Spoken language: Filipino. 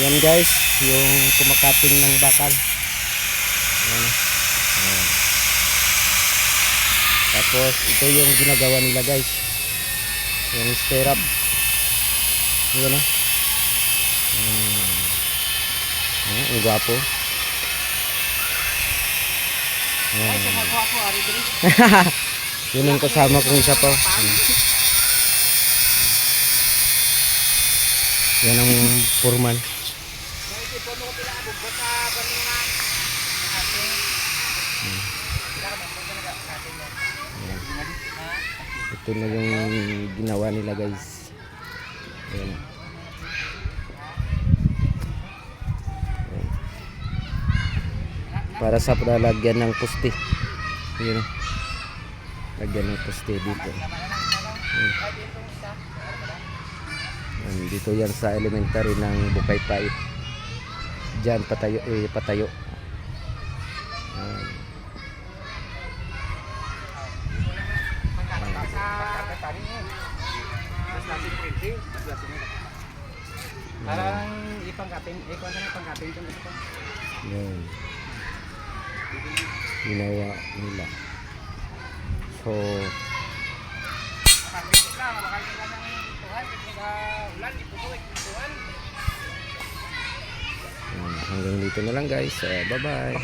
Ayan guys, yung kumakating ng bakal. Ayan. Ayan. Tapos ito yung ginagawa nila guys. Yung stirrup. Ayan o. Ayan. Ayan, ang gwapo. Ayan. Yun yung kasama kong isa pa. Yan ang foreman. Ito na yung ginawa nila guys. Ayan. Para sa palalagyan ng puste. Ayan. Lagyan ng puste dito. Ayan. Ayan, dito yan sa elementary ng Bukay Pait. Diyan patayo eh patayo. Ayan. Parang ipangkatin, eh ano na pangkatin ko. Yan. Ginawa nila. So, hanggang dito na lang guys. Uh, bye-bye.